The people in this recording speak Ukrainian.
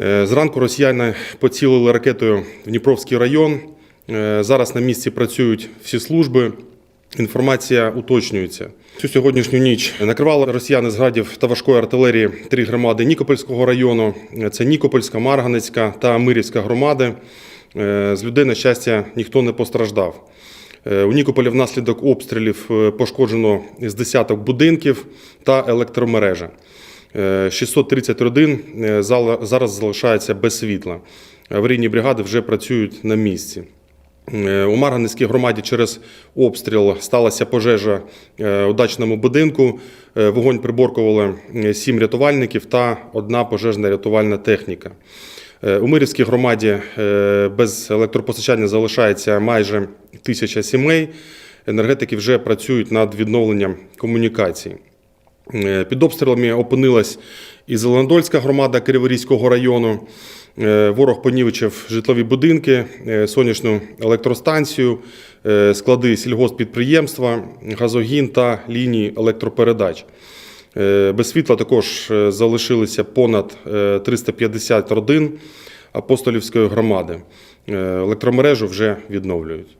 Е, Зранку росіяни поцілили ракетою в Дніпровський район. Е, Зараз на місці працюють всі служби. Інформація уточнюється. Цю сьогоднішню ніч накривали росіяни з градів та важкої артилерії три громади Нікопольського району. Це Нікопольська, Марганецька та Мирівська громади. Е, З людей, на щастя, ніхто не постраждав. У Нікополі внаслідок обстрілів пошкоджено з десяток будинків та електромережа. Е, 630 родин е, зараз залишаються без світла. Аварійні бригади вже працюють на місці. Е, У Марганецькій громаді через обстріл сталася пожежа е, у дачному будинку. Е, Вогонь приборкували е, сім рятувальників та одна пожежна рятувальна техніка. Е, У Мирівській громаді е, без електропостачання залишається майже тисяча сімей. Енергетики вже працюють над відновленням комунікацій. Е, Під обстрілами опинилась і Зеленодольська громада Криворізького району. Е, Ворог понівечив житлові будинки, е, сонячну електростанцію, склади сільгоспідприємства, газогін та лінії електропередач. Без світла також залишилися понад е, 350 родин апостолівської громади. Електромережу вже відновлюють.